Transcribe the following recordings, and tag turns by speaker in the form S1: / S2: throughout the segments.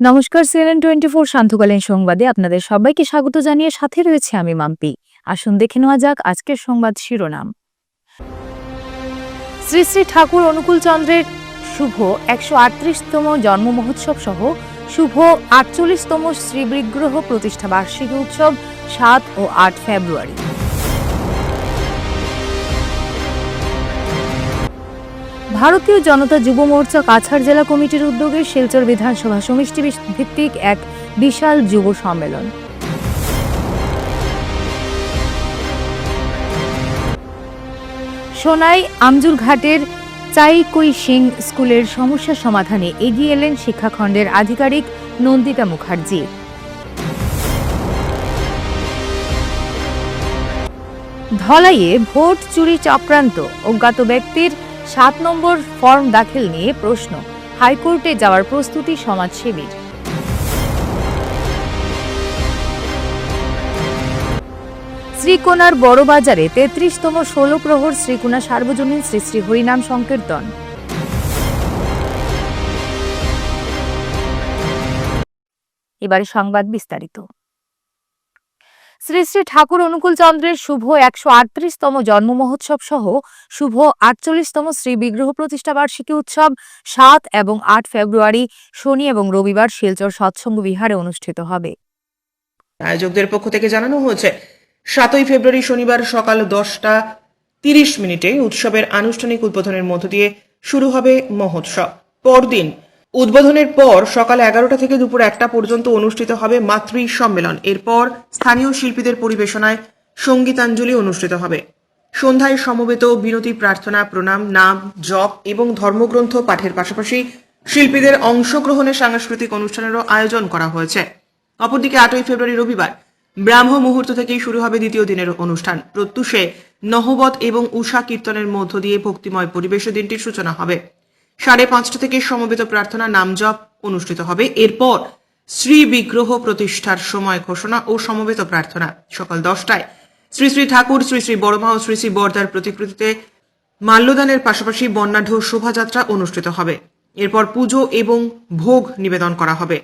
S1: নমস্কার CNN twenty four শান্তকালীন সংবাদে আপনাদের সবাইকে স্বাগত জানিয়ে সাথে রয়েছে আমি মাম্পি। আসুন দেখে নেওয়া যাক আজকের সংবাদ শিরোনাম। শ্রী শ্রী ঠাকুর অনুকূল চন্দ্রের শুভ একশো আটত্রিশতম জন্ম মহোৎসব সহ শুভ আটচল্লিশতম শ্রীবিগ্রহ প্রতিষ্ঠা বার্ষিকী উৎসব সাত ও আট ফেব্রুয়ারি। ভারতীয় জনতা যুব মোর্চা কাছাড় জেলা কমিটির উদ্যোগে শিলচর বিধানসভা সমষ্টি ভিত্তিক এক বিশাল যুব সম্মেলন। সোনাই আমজুর ঘাটের চাইকুই সিং স্কুলের সমস্যা সমাধানে এগিয়ে এলেন শিক্ষাখণ্ডের আধিকারিক নন্দিতা মুখার্জি। ধলাইয়ে ভোট চুরি চক্রান্ত অজ্ঞাত ব্যক্তির সাত নম্বর ফর্ম দাখিল নিয়ে প্রশ্ন। হাইকোর্টে যাওয়ার প্রস্তুতি সমাজসেবীর। শ্রীকোনার বড়বাজারে তেত্রিশতম ষোলো প্রহর শ্রীকোনা সার্বজনীন শ্রী শ্রী হরিনাম সংকীর্তন। এবারে সংবাদ বিস্তারিত। শ্রী শ্রী ঠাকুর অনুকূল চন্দ্রের শুভ একশো আটত্রিশতম জন্ম মহোৎসব সহ শুভ আটচল্লিশতম শ্রী বিগ্রহ প্রতিষ্ঠা বার্ষিকী উৎসব সাত এবং আট ফেব্রুয়ারি, শনি এবং রবিবার শিলচর সৎসঙ্গ বিহারে অনুষ্ঠিত হবে।
S2: আয়োজকদের পক্ষ থেকে জানানো হয়েছে, সাতই ফেব্রুয়ারি শনিবার সকাল দশটা তিরিশ মিনিটে উৎসবের আনুষ্ঠানিক উদ্বোধনের মধ্য দিয়ে শুরু হবে মহোৎসব। পরদিন উদ্বোধনের পর সকাল এগারোটা থেকে দুপুর একটা পর্যন্ত অনুষ্ঠিত হবে মাতৃ সম্মেলন। এরপর স্থানীয় শিল্পীদের পরিবেশনায় সঙ্গীতাঞ্জলি অনুষ্ঠিত হবে। সন্ধ্যায় সমবেত বিনতি প্রার্থনা, প্রণাম, নাম, জপ এবং ধর্মগ্রন্থ পাঠের পাশাপাশি শিল্পীদের অংশগ্রহণে সাংস্কৃতিক অনুষ্ঠানেরও আয়োজন করা হয়েছে। অপরদিকে আটই ফেব্রুয়ারি রবিবার ব্রাহ্ম মুহূর্ত থেকেই শুরু হবে দ্বিতীয় দিনের অনুষ্ঠান। প্রত্যুষে নহবত এবং উষা কীর্তনের মধ্য দিয়ে ভক্তিময় পরিবেশে দিনটির সূচনা হবে। সাড়ে পাঁচটা থেকে সমবেত প্রার্থনা নাম জপ অনুষ্ঠিত হবে। এরপর শ্রী বিগ্রহ প্রতিষ্ঠার সময় ঘোষণা ও সমবেত প্রার্থনা সকাল দশটায়। শ্রী শ্রী ঠাকুর, শ্রী শ্রী বড়মা ও শ্রী শ্রী বরদার প্রতিকৃতিতে মাল্যদানের পাশাপাশি বন্যাঢ্য শোভাযাত্রা অনুষ্ঠিত হবে। এরপর পুজো এবং ভোগ নিবেদন করা হবে।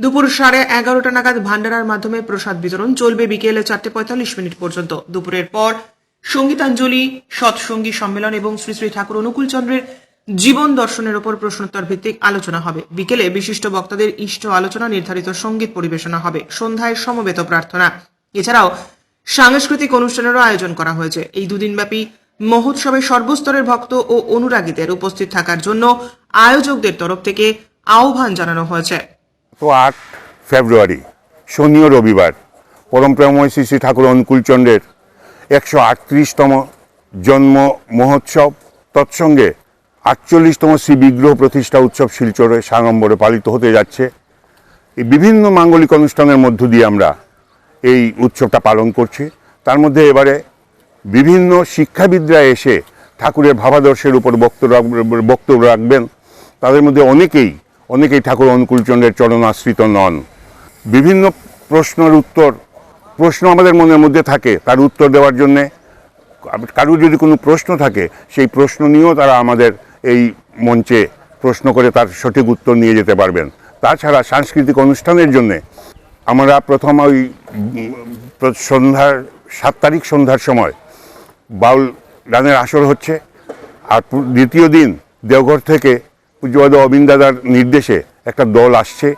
S2: দুপুর সাড়ে এগারোটা নাগাদ ভান্ডারার মাধ্যমে প্রসাদ বিতরণ চলবে বিকেলে চারটে পঁয়তাল্লিশ মিনিট পর্যন্ত। দুপুরের পর সঙ্গীতাঞ্জলি, সৎসঙ্গী সম্মেলন এবং শ্রী শ্রী ঠাকুর অনুকূল চন্দ্রের জীবন দর্শনের ওপর প্রশ্নোত্তর ভিত্তিক আলোচনা হবে। বিকেলে বিশিষ্ট বক্তাদের ইষ্ট আলোচনা নির্ধারিত সংগীত পরিবেশনা হবে। সন্ধ্যায় সমবেত প্রার্থনা। এছাড়াও সাংস্কৃতিক অনুষ্ঠানেরও আয়োজন করা হয়েছে। এই দুদিনব্যাপী মহোৎসবে সর্বস্তরের ভক্ত ও অনুরাগীদের উপস্থিত থাকার জন্য আয়োজকদের তরফ থেকে আহ্বান জানানো হয়েছে।
S3: তো আট ফেব্রুয়ারি, শনি ও রবিবার পরমপ্রেময় শ্রী শ্রী ঠাকুর অনুকূলচন্দ্রের একশো আটত্রিশতম জন্ম মহোৎসব। তৎসঙ্গে আটচল্লিশতম শ্রী বিগ্রহ প্রতিষ্ঠা উৎসব শিলচরে সাড়ম্বরে পালিত হতে যাচ্ছে। এই বিভিন্ন মাঙ্গলিক অনুষ্ঠানের মধ্য দিয়ে আমরা এই উৎসবটা পালন করছি। তার মধ্যে এবারে বিভিন্ন শিক্ষাবিদরা এসে ঠাকুরের ভাবাদর্শের উপর বক্তব্য বক্তব্য রাখবেন। তাদের মধ্যে অনেকেই অনেকেই ঠাকুর অনুকূলচন্দ্রের চরণ আশ্রিত নন। বিভিন্ন প্রশ্নের উত্তর প্রশ্ন আমাদের মনের মধ্যে থাকে তার উত্তর দেওয়ার জন্যে। কারুর যদি কোনো প্রশ্ন থাকে, সেই প্রশ্ন নিয়েও তারা আমাদের এই মঞ্চে প্রশ্ন করে তার সঠিক উত্তর নিয়ে যেতে পারবেন। তাছাড়া সাংস্কৃতিক অনুষ্ঠানের জন্যে আমরা প্রথম ওই সন্ধ্যার সাত তারিখ সন্ধ্যার সময় বাউল গানের আসর হচ্ছে। আর দ্বিতীয় দিন দেওঘর থেকে পূজ্যবাদ অবিন দাদার নির্দেশে একটা দল আসছে।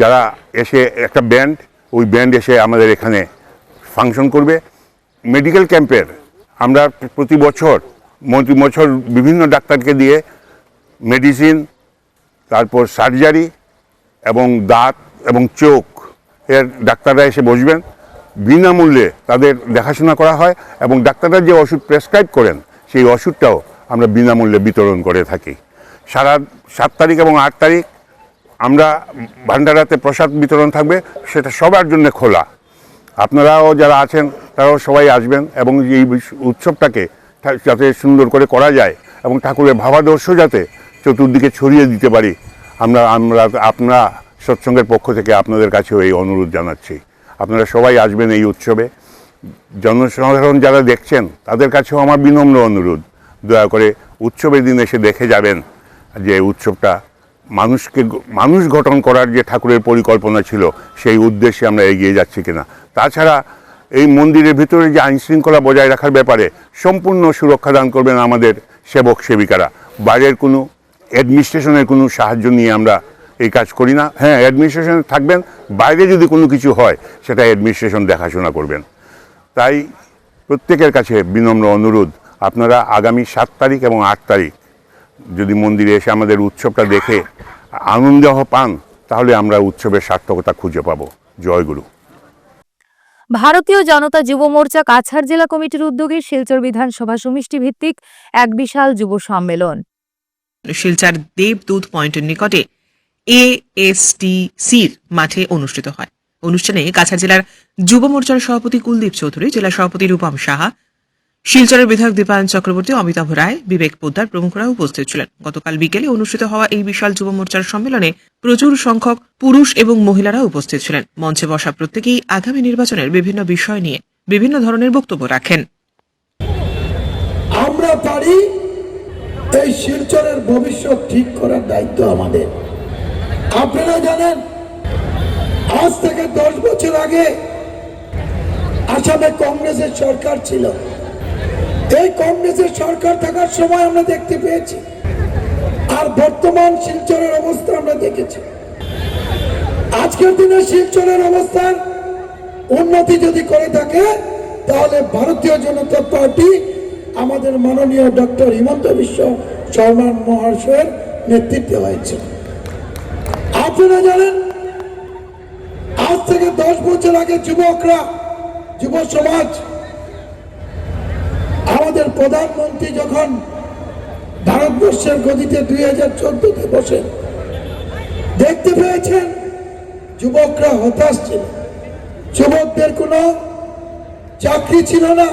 S3: যারা এসে একটা ব্যান্ড, ওই ব্যান্ড এসে আমাদের এখানে ফাংশন করবে। মেডিকেল ক্যাম্পের আমরা প্রতি বছর প্রতি বছর বিভিন্ন ডাক্তারকে দিয়ে মেডিসিন তারপর সার্জারি এবং দাঁত এবং চোখ এর ডাক্তাররা এসে বসবেন। বিনামূল্যে তাদের দেখাশোনা করা হয় এবং ডাক্তাররা যে ওষুধ প্রেসক্রাইব করেন, সেই ওষুধটাও আমরা বিনামূল্যে বিতরণ করে থাকি। সারা সাত তারিখ এবং আট তারিখ আমরা ভান্ডারাতে প্রসাদ বিতরণ থাকবে, সেটা সবার জন্য খোলা। আপনারাও যারা আছেন, তারাও সবাই আসবেন এবং এই উৎসবটাকে যাতে সুন্দর করে করা যায় এবং ঠাকুরের ভাবাদর্শ যাতে চতুর্দিকে ছড়িয়ে দিতে পারি, আমরা আমরা আপনারা সৎসঙ্গের পক্ষ থেকে আপনাদের কাছেও এই অনুরোধ জানাচ্ছি। আপনারা সবাই আসবেন এই উৎসবে। জনসাধারণ যারা দেখছেন, তাদের কাছেও আমার বিনম্র অনুরোধ। দয়া করে উৎসবের দিন এসে দেখে যাবেন যে উৎসবটা মানুষকে, মানুষ গঠন করার যে ঠাকুরের পরিকল্পনা ছিল, সেই উদ্দেশ্যে আমরা এগিয়ে যাচ্ছি কিনা। তাছাড়া এই মন্দিরের ভিতরে যে আইনশৃঙ্খলা বজায় রাখার ব্যাপারে সম্পূর্ণ সুরক্ষা দান করবেন আমাদের সেবক সেবিকারা। বাইরের কোনো অ্যাডমিনিস্ট্রেশনের কোনো সাহায্য নিয়ে আমরা এই কাজ করি না। হ্যাঁ অ্যাডমিনিস্ট্রেশন থাকবেন, বাইরে যদি কোনো কিছু হয়, সেটা অ্যাডমিনিস্ট্রেশন দেখাশোনা করবেন। তাই প্রত্যেকের কাছে বিনম্র অনুরোধ, আপনারা আগামী সাত তারিখ এবং আট তারিখ যদি মন্দিরে এসে আমাদের উৎসবটা দেখে আনন্দ পান, তাহলে আমরা উৎসবের সার্থকতা খুঁজে পাবো। জয়গুরু
S1: ভারতীয় জনতা যুব মোর্চা কাছাড় জেলা কমিটির উদ্যোগে শিলচর বিধানসভা সমিষ্টি ভিত্তিক এক বিশাল যুব সম্মেলন।
S2: শিলচর দেবদূত পয়েন্টের নিকটে এএসটিসির মাঠে অনুষ্ঠিত হয়। অনুষ্ঠানে কাছাড় জেলার যুব মোর্চার সভাপতি কুলদীপ চৌধুরী, জেলা সভাপতি রূপম সাহা শিলচরের বিধায়ক দীপায়ন চক্রবর্তী অমিতাভ রায়, বিবেক পোদ্দার প্রমুখরা উপস্থিত ছিলেন। গতকাল বিকেলে অনুষ্ঠিত হওয়া এই বিশাল যুব মোর্চার সম্মেলনে প্রচুর সংখ্যক পুরুষ এবং মহিলারা উপস্থিত ছিলেন। মঞ্চে বসা প্রত্যেকেই আগামী নির্বাচনের বিভিন্ন বিষয় নিয়ে বিভিন্ন ধরনের বক্তব্য রাখেন।
S4: আমরা পারি এই শিলচরের ভবিষ্যৎ ঠিক করার দায়িত্ব আমাদের। আপনারা জানেন, আজ থেকে দশ বছর আগে আসামে কংগ্রেসের সরকার ছিল। এই কংগ্রেসের সরকার থাকার সময় আমরা দেখতে পেয়েছি। আর বর্তমান শিলচরের অবস্থা আমরা দেখেছি। আজকের দিনে শিলচরের অবস্থান উন্নতি যদি করে থাকে, তাহলে ভারতীয় জনতা পার্টি আমাদের মাননীয় ডক্টর হিমন্ত বিশ্ব শর্মা মহাশয়ের নেতৃত্বে হয়েছে। আপনারা জানেন, আজ থেকে দশ বছর আগে যুবকরা, যুব সমাজ আমাদের প্রধানমন্ত্রী যখন ভারতবর্ষের গদিতে দুই হাজার চোদ্দতে বসে, দেখতে পেয়েছেন যুবকরা হতাশ ছিল। যুবকদের কোনো চাকরি ছিল না।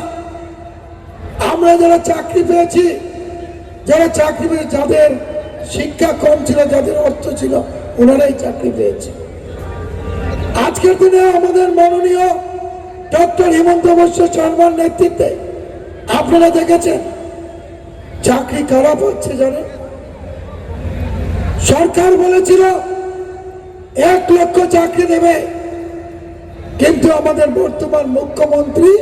S4: আমরা যারা চাকরি পেয়েছি, যারা চাকরি পেয়ে যাদের শিক্ষা কম ছিল, যাদের অর্থ ছিল, ওনারাই চাকরি পেয়েছে। আজকের দিনে আমাদের মাননীয় ডক্টর হিমন্ত বিশ্ব শর্মার নেতৃত্বে আপনারা দেখেছেন? চাকরি খারাপ হচ্ছে জানেন? সরকার বলেছিল, এক লক্ষ চাকরি দেবে। কিন্তু আমাদের বর্তমান মুখ্যমন্ত্রী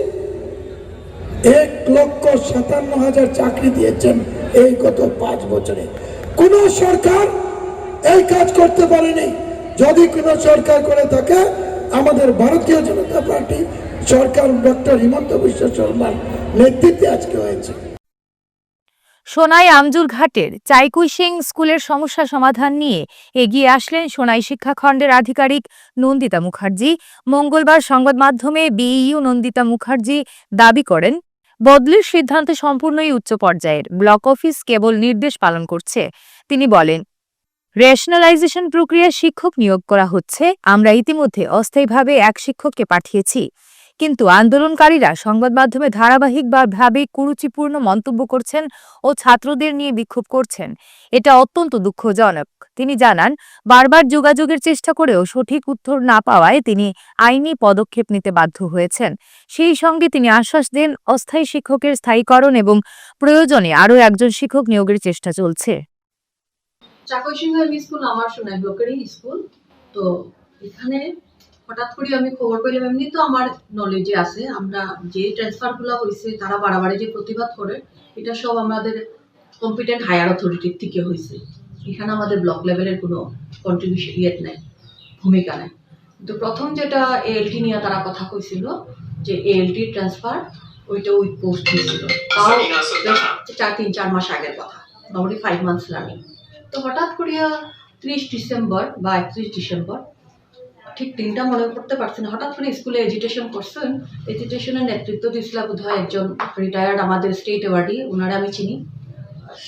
S4: এক লক্ষ সাতান্ন হাজার চাকরি দিয়েছেন এই গত পাঁচ বছরে। কোন সরকার এই কাজ করতে পারেনি। যদি কোন সরকার করে থাকে, আমাদের ভারতীয় জনতা পার্টি সরকার ডক্টর হিমন্ত বিশ্ব শর্মার নেতৃত্বে আজকে হয়েছে।
S1: সোনাই আমজুর ঘাটের চাইকুই সিং স্কুলের সমস্যা সমাধান নিয়ে এগিয়ে আসলেন সোনাই শিক্ষাখণ্ডের আধিকারিক নন্দিতা মুখার্জি। মঙ্গলবার সংবাদ মাধ্যমে বিইউ নন্দিতা মুখার্জি দাবি করেন, বদলির সিদ্ধান্ত সম্পূর্ণই উচ্চ পর্যায়ের, ব্লক অফিস কেবল নির্দেশ পালন করছে। তিনি বলেন, রেশনালাইজেশন প্রক্রিয়ায় শিক্ষক নিয়োগ করা হচ্ছে, আমরা ইতিমধ্যে অস্থায়ীভাবে এক শিক্ষককে পাঠিয়েছি। কিন্তু আন্দোলনকারীরা সংবাদ মাধ্যমে ধারাবাহিকভাবে কুরুচিপূর্ণ মন্তব্য করছেন ও ছাত্রদের নিয়ে বিক্ষোভ করছেন। এটা অত্যন্ত দুঃখজনক। তিনি জানান, বারবার যোগাযোগের চেষ্টা করেও সঠিক উত্তর না পাওয়ায় তিনি আইনি পদক্ষেপ নিতে বাধ্য হয়েছেন। সেই সঙ্গে তিনি আশ্বাস দেন, অস্থায়ী শিক্ষকের স্থায়ীকরণ এবং প্রয়োজনে আরও একজন শিক্ষক নিয়োগের চেষ্টা চলছে।
S5: চাকই সিংহ স্কুল, আমার সোনাই ব্লকেরই স্কুল। তো এখানে হঠাৎ করে আমি খবর পেলাম এমনি তো আমার নলেজে আছে। আমরা যে ট্রান্সফারগুলো হয়েছে তারা বাড়াবাড়ি যে প্রতিবাদ করে এটা সব আমাদের কম্পিটেন্ট হায়ার অথরিটির থেকে হয়েছে। এখানে আমাদের ব্লক লেভেলের কোনো কন্ট্রিবিউশন ইয়েট নাই ভূমিকা নেই। কিন্তু প্রথম যেটা এএলটি নিয়ে তারা কথা কইছিল যে এএলটি ট্রান্সফার ওইটা ওই পোস্ট হয়েছিল। তাও চার তিন চার মাস আগের কথা মোটামুটি ফাইভ মান্থস রানিং তো হঠাৎ করিয়া ত্রিশ ডিসেম্বর বা একত্রিশ ডিসেম্বর ঠিক তিনটা মনে করতে পারছি না। হঠাৎ করে স্কুলে এজিটেশন করছেন। এজিটেশনের নেতৃত্ব দিয়েছিল বোধ হয় একজন রিটায়ার্ড আমাদের স্টেট অ্যাওয়ার্ডি ওনারা আমি চিনি,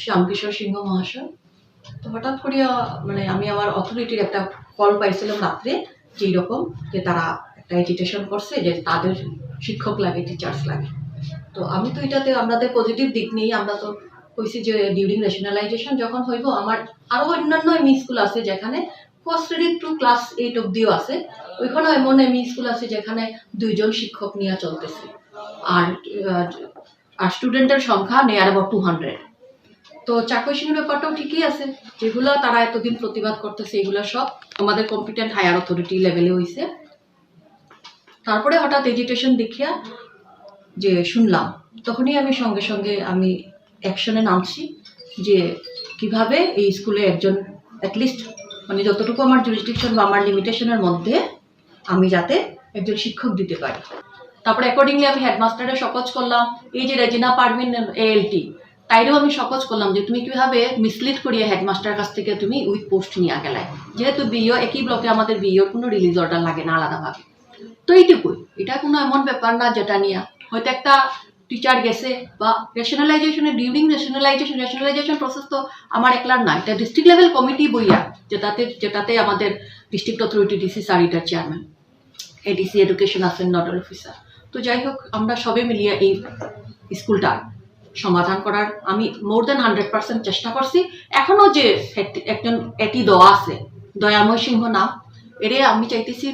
S5: শ্যামকিশোর সিংহ মহাশয়। তো হঠাৎ করিয়া মানে আমি আমার অথরিটির একটা কল পাইছিলাম রাত্রে, যে এইরকম যে তারা একটা এজিটেশন করছে, যে তাদের শিক্ষক লাগে টিচার্স লাগে। তো আমি তো এটাতে আমাদের পজিটিভ দিক নেই আমরা তো কইছি যে ডিউরিং রেশনালাইজেশন যখন হইব, আমার আরও অন্যান্য এমই স্কুল আছে যেখানে first ready to class eight অব্দিও আছে। ওইখানেও এমন এমই স্কুল আছে যেখানে দুইজন শিক্ষক নিয়ে চলতেছে। আর আর স্টুডেন্টের সংখ্যা নিয়ার অ্যাবাউট টু হান্ড্রেড তো চাকরিশিংয়ের ব্যাপারটাও ঠিকই আছে। যেগুলো তারা এতদিন প্রতিবাদ করতেছে, এগুলো সব আমাদের কম্পিটেন্ট হায়ার অথরিটি লেভেলে হয়েছে তারপরে হঠাৎ এজিটেশন দেখিয়া যে শুনলাম, তখনই আমি সঙ্গে সঙ্গে আমি অ্যাকশনে নামছি যে কীভাবে এই স্কুলে একজন অ্যাটলিস্ট মানে যতটুকু আমার জুরিসডিকশন বা আমার লিমিটেশনের মধ্যে, আমি যাতে একজন শিক্ষক দিতে পারি। তারপরে অ্যাকর্ডিংলি আমি হেডমাস্টারের শপথ করলাম। এই যে রেজিনা পারমিন এএলটি তাইরেও আমি শপথ করলাম যে তুমি কীভাবে মিসলিড করিয়ে হেডমাস্টার কাছ থেকে তুমি উইথ পোস্ট নিয়ে গেলে যেহেতু বিইও একই ব্লকে আমাদের বিইওর কোনো রিলিজ অর্ডার লাগে না আলাদাভাবে। তো এইটুকুই। এটা কোনো এমন ব্যাপার না যেটা নিয়ে হয়তো একটা টিচার গেছে বা রেশনালাইজেশনের ডিউরিং রেশনালাইজেশন রেশনালাইজেশন প্রসেস তো আমার একলার না। এটা ডিস্ট্রিক্ট লেভেল কমিটি বইয়া, যেটাতে যেটাতে আমাদের ডিস্ট্রিক্ট অথরিটি ডিসি স্যার এটার চেয়ারম্যান এডিসি এডুকেশন আছেন নোডাল অফিসার তো যাই হোক, আমরা সবে মিলিয়ে এই স্কুলটা সমাধান করার আমি মোর দেন হান্ড্রেড পার্সেন্ট চেষ্টা করছি। এখনও যে একজন এটি দেওয়া আছে, দয়াময় সিংহ নাম, এরে আমি চাইতেছি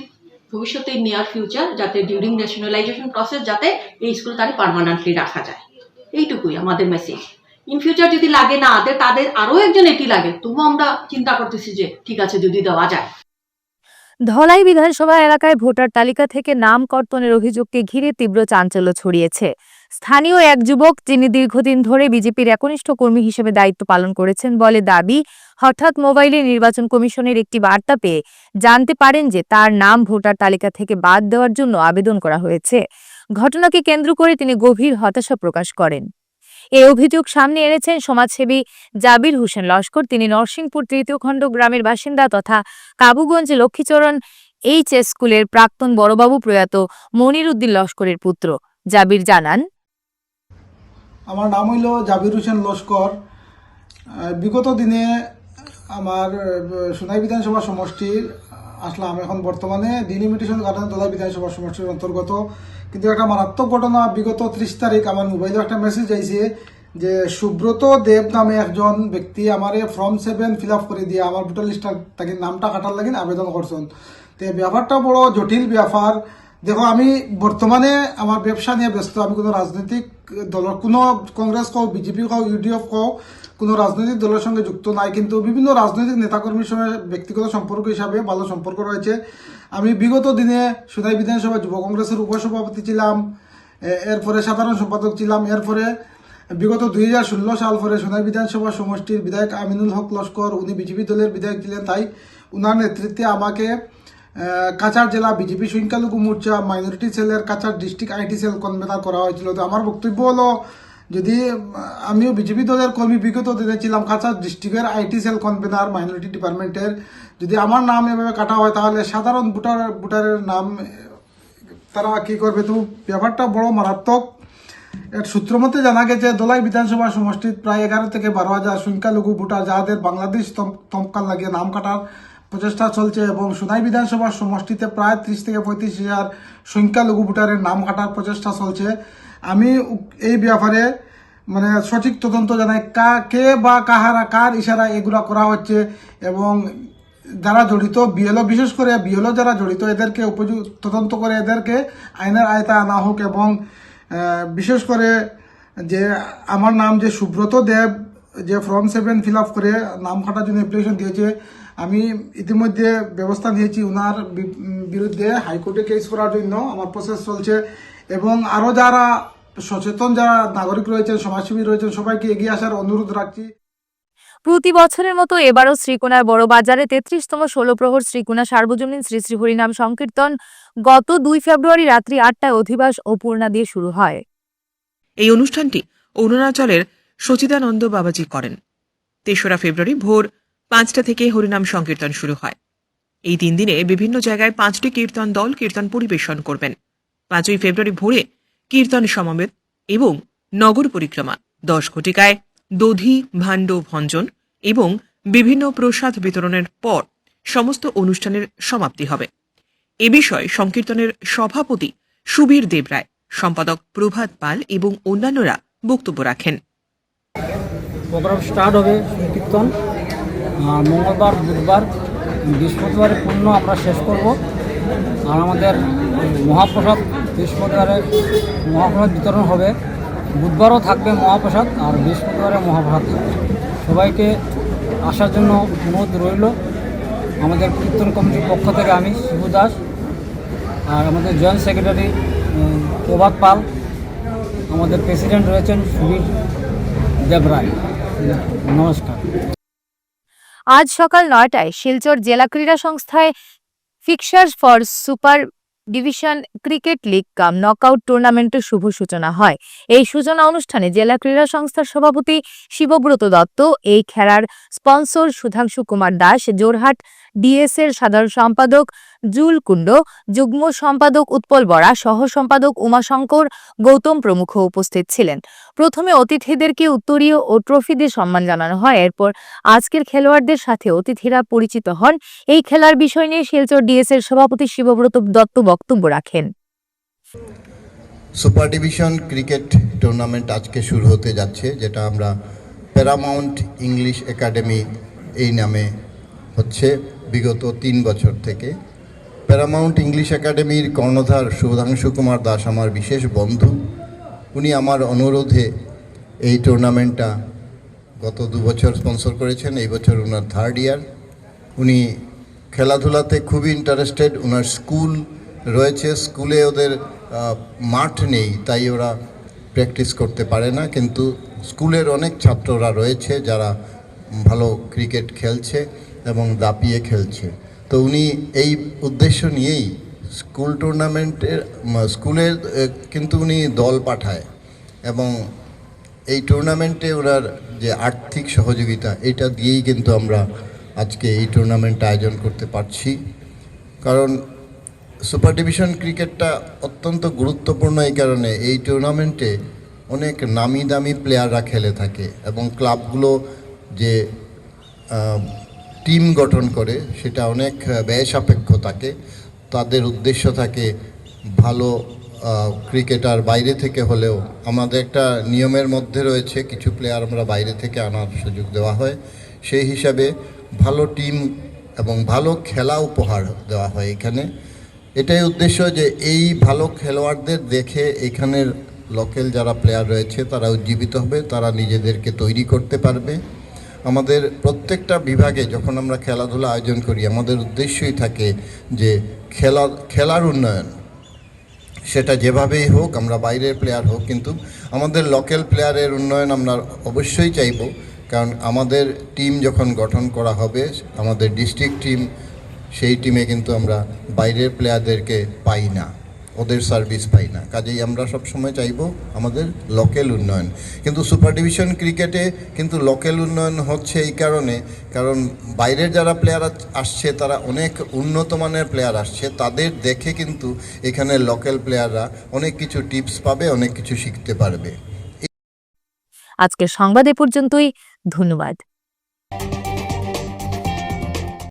S5: ভবিষ্যতে নিয়ার ফিউচার যাতে ডিউরিং ন্যাশনালাইজেশন প্রসেস যাতে এই স্কুল তারা পারমানেন্টলি রাখা যায়। এইটুকুই আমাদের মেসেজ ইন ফিউচার যদি লাগে না তাদের তাদের আরও একজন এটি লাগে। তবু আমরা চিন্তা করতেছি যে, ঠিক আছে, যদি দেওয়া যায়।
S1: ধলাই বিধানসভা এলাকায় ভোটার তালিকা থেকে নাম কর্তনের অভিযোগকে ঘিরে তীব্র চাঞ্চল্য ছড়িয়েছে। স্থানীয় এক যুবক যিনি দীর্ঘদিন ধরে বিজেপির একনিষ্ঠ কর্মী হিসেবে দায়িত্ব পালন করেছেন বলে দাবি, হঠাৎ মোবাইলে নির্বাচন কমিশনের একটি বার্তা পেয়ে জানতে পারেন যে তার নাম ভোটার তালিকা থেকে বাদ দেওয়ার জন্য আবেদন করা হয়েছে। ঘটনাকে কেন্দ্র করে তিনি গভীর হতাশা প্রকাশ করেন। এই অভিযোগ সামনে এনেছেন সমাজসেবী জাবির হোসেন লস্কর। তিনি নরসিংপুর তৃতীয় খণ্ড গ্রামের বাসিন্দা তথা কাবুগঞ্জ লক্ষ্মীচরণ এইচ এস স্কুলের প্রাক্তন বড়বাবু প্রয়াত মনির উদ্দিন লস্করের পুত্র। জাবির জানান
S6: আমার নাম হইল জাবির হোসেন লস্কর। বিগত দিনে আমার সোনাই বিধানসভা সমষ্টির আসলাম। এখন বর্তমানে ডিলিমিটেশন গার্ডেন দোলা বিধানসভা সমষ্টির অন্তর্গত। কিন্তু একটা মারাত্মক ঘটনা, বিগত ত্রিশ তারিখ আমার মোবাইলে একটা মেসেজ আইছে যে, সুব্রত দেব নামে একজন ব্যক্তি আমার ফর্ম সেভেন ফিল আপ করে দিয়ে আমার ভোটার লিস্টটা তাকে নামটা কাটার লাগিন আবেদন করছেন। তো ব্যাপারটা বড় জটিল ব্যাপার। দেখো, আমি বর্তমানে আমার ব্যবসা নিয়ে ব্যস্ত, আমি কোনো রাজনৈতিক দলের কোনো কংগ্রেস কও বিজেপি কও ইউডিএফ কও কোনো রাজনৈতিক দলের সঙ্গে যুক্ত নাই। কিন্তু বিভিন্ন রাজনৈতিক নেতাকর্মীর সঙ্গে ব্যক্তিগত সম্পর্ক হিসাবে ভালো সম্পর্ক রয়েছে আমি বিগত দিনে সুদাই বিধানসভা যুব কংগ্রেসের উপসভাপতি ছিলাম এরপরে সাধারণ সম্পাদক ছিলাম এরপরে বিগত দুই হাজার ষোলো সাল পরে সোনাই বিধানসভা সমষ্টির বিধায়ক আমিনুল হক লস্কর উনি বিজেপি দলের বিধায়ক ছিলেন, তাই উনার নেতৃত্বে আমাকে কাছাড় জেলা বিজেপি সংখ্যালঘু মোর্চা মাইনরিটি সেলের Cachar district IT cell convener করা হয়েছিল। তো আমার বক্তব্য হলো, যদি আমিও বিজেপি দলের কর্মী, বিগত দিনে ছিলাম কাছাড় ডিস্ট্রিক্টের আইটি সেল কনভেনার মাইনরিটি ডিপার্টমেন্টের। যদি আমার নাম এভাবে কাটা হয়, তাহলে সাধারণ ভোটার, ভোটারের নাম, তারা কি করবে? তো ব্যাপারটা বড় মারাত্মক। এর সূত্র মতে জানা গেছে, দোলাই বিধানসভা সমষ্টির প্রায় এগারো থেকে বারো হাজার সংখ্যালঘু ভোটার যাদের বাংলাদেশ তম- তমকাল লাগিয়ে নাম কাটার প্রচেষ্টা চলছে এবং সোনাই বিধানসভা সমষ্টিতে প্রায় ত্রিশ থেকে পঁয়ত্রিশ হাজার সংখ্যালঘু ভোটারের নাম কাটার প্রচেষ্টা চলছে। আমি এই ব্যাপারে মানে সঠিক তদন্ত জানাই কা, কে বা কাহারা, কার ইশারা এগুলা করা হচ্ছে এবং যারা জড়িত, বিএলও, বিশেষ করে বিএলও যারা জড়িত, এদেরকে উপযুক্ত তদন্ত করে এদেরকে আইনের আয়তা আনা হোক এবং বিশেষ করে যে আমার নাম যে সুব্রত দেব যে ফর্ম সেভেন ফিল আপ করে নাম কাটার জন্য অ্যাপ্লিকেশন দিয়েছে আমি ইতিমধ্যে ব্যবস্থা নিয়েছি ওনার বি- বিরুদ্ধে হাইকোর্টে কেস করার জন্য। আমার প্রসেস চলছে। এবং আরও যারা সচেতন যারা নাগরিক রয়েছেন সমাজসেবী রয়েছেন সবাইকে এগিয়ে আসার অনুরোধ রাখছি।
S1: প্রতি বছরের মতো এবারও শ্রীকোনার বড় বাজারে তেত্রিশতম ষোলো প্রহর শ্রীকোনা সার্বজনীন শ্রী শ্রী হরিনাম সংকীর্তন গত দুই ফেব্রুয়ারি রাত্রি আটটায় অধিবাস ও পূর্ণা দিয়ে শুরু হয়।
S2: এই অনুষ্ঠানটি অরুণাচলের সচিদানন্দ বাবাজি করেন। তেসরা ফেব্রুয়ারি ভোর পাঁচটা থেকে হরিনাম সংকীর্তন শুরু হয়। এই তিন দিনে বিভিন্ন জায়গায় পাঁচটি কীর্তন দল কীর্তন পরিবেশন করবেন। পাঁচই ফেব্রুয়ারি ভোরে কীর্তন সমাবেত এবং নগর পরিক্রমা, দশ ঘটিকায় দধি, ভাণ্ড, ভঞ্জন এবং বিভিন্ন প্রসাদ বিতরণের পর সমস্ত অনুষ্ঠানের সমাপ্তি হবে। এ বিষয়ে সংকীর্তনের সভাপতি সুবীর দেবরায়, সম্পাদক প্রভাত পাল এবং অন্যান্যরা বক্তব্য রাখেন।
S7: প্রোগ্রাম স্টার্ট হবে সংকীর্তন। আর মঙ্গলবার, বুধবার বৃহস্পতিবারে পূর্ণ আমরা শেষ করব। আর আমাদের মহাপ্রসাদ বৃহস্পতিবারে মহাপ্রসাদ বিতরণ হবে। বুধবারও থাকবে মহাপ্রসাদ আর বৃহস্পতিবারে মহাপ্রসাদ। থাকবে সবাইকে আসার জন্য অনুরোধ রইল। আমাদের কীর্তন কমিটির পক্ষ থেকে আমি শিবু দাস আর আমাদের জয়েন্ট সেক্রেটারি প্রভাত পাল, আমাদের প্রেসিডেন্ট রয়েছেন সুবীর দেবরায়। নমস্কার।
S1: আজ সকাল নয়টায় শিলচর জেলা ক্রীড়া সংস্থায় fixtures for super division cricket league cum knockout টুর্নামেন্টের শুভ সূচনা হয়। এই সূচনা অনুষ্ঠানে জেলা ক্রীড়া সংস্থার সভাপতি শিবব্রত দত্ত, এই খেলার স্পন্সর সুধাংশু কুমার দাস জোরহাট ডিএস এর সাধারণ সম্পাদক জুল কুণ্ড, যুগ্ম সম্পাদক উৎপল বরা, সহ সম্পাদক উমাশঙ্কর গৌতম প্রমুখ উপস্থিত ছিলেন। প্রথমে অতিথিদেরকে উত্তরীয় ও ট্রফি দিয়ে সম্মান জানানো হয়। এরপর আজকের খেলোয়াড়দের সাথে অতিথিরা পরিচিত হন। এই খেলার বিষয় নিয়ে শিলচর ডিএস এর সভাপতি শিবব্রত দত্ত বক্তব্য রাখেন।
S8: সুপার ডিভিশন ক্রিকেট টুর্নামেন্ট আজকে শুরু হতে যাচ্ছে, যেটা আমরা প্যারামাউন্ট ইংলিশ একাডেমি এই নামে হচ্ছে, বিগত তিন বছর থেকে। প্যারামাউন্ট ইংলিশ একাডেমির কর্ণধার সুধাংশু কুমার দাস আমার বিশেষ বন্ধু। উনি আমার অনুরোধে এই টুর্নামেন্টটা গত দু বছর স্পন্সর করেছেন, এই বছর ওনার থার্ড ইয়ার উনি খেলাধুলাতে খুবই ইন্টারেস্টেড ওনার স্কুল রয়েছে স্কুলে ওদের মাঠ নেই, তাই ওরা প্র্যাকটিস করতে পারে না, কিন্তু স্কুলের অনেক ছাত্ররা রয়েছে যারা ভালো ক্রিকেট খেলছে এবং দাপিয়ে খেলছে। তো উনি এই উদ্দেশ্য নিয়েই স্কুল টুর্নামেন্টের স্কুলের কিন্তু উনি দল পাঠায় এবং এই টুর্নামেন্টে ওনার যে আর্থিক সহযোগিতা, এটা দিয়েই কিন্তু আমরা আজকে এই টুর্নামেন্ট আয়োজন করতে পারছি। কারণ সুপার ডিভিশন ক্রিকেটটা অত্যন্ত গুরুত্বপূর্ণ এই কারণে এই টুর্নামেন্টে অনেক নামি দামি প্লেয়াররা খেলে থাকে এবং ক্লাবগুলো যে টিম গঠন করে, সেটা অনেক ব্যয় সাপেক্ষ থাকে। তাদের উদ্দেশ্য থাকে ভালো ক্রিকেটার বাইরে থেকে হলেও। আমাদের একটা নিয়মের মধ্যে রয়েছে, কিছু প্লেয়ার আমরা বাইরে থেকে আনার সুযোগ দেওয়া হয়। সেই হিসাবে ভালো টিম এবং ভালো খেলা উপহার দেওয়া হয় এখানে। এটাই উদ্দেশ্য যে এই ভালো খেলোয়াড়দের দেখে এখানের লোকেল যারা প্লেয়ার রয়েছে তারা উজ্জীবিত হবে, তারা নিজেদেরকে তৈরি করতে পারবে। আমাদের প্রত্যেকটা বিভাগে যখন আমরা খেলাধুলা আয়োজন করি, আমাদের উদ্দেশ্যই থাকে যে খেলা, খেলার উন্নয়ন। সেটা যেভাবেই হোক, আমরা বাইরের প্লেয়ার হোক, কিন্তু আমাদের লোকাল প্লেয়ারের উন্নয়ন আমরা অবশ্যই চাইব। কারণ আমাদের টিম যখন গঠন করা হবে, আমাদের ডিস্ট্রিক্ট টিম সেই টিমে কিন্তু আমরা বাইরের প্লেয়ারদেরকে পাই না। ওদের সার্ভিস পাই না। কাজেই আমরা সবসময় চাইব আমাদের লোকাল উন্নয়ন। কিন্তু সুপার ডিভিশন ক্রিকেটে কিন্তু লোকাল উন্নয়ন হচ্ছে এই কারণে, কারণ বাইরের যারা প্লেয়ার আসছে, তারা অনেক উন্নত মানের প্লেয়ার আসছে, তাদের দেখে কিন্তু এখানে লোকাল প্লেয়াররা অনেক কিছু টিপস পাবে, অনেক কিছু শিখতে পারবে।
S1: আজকের সংবাদ এ পর্যন্তই, ধন্যবাদ।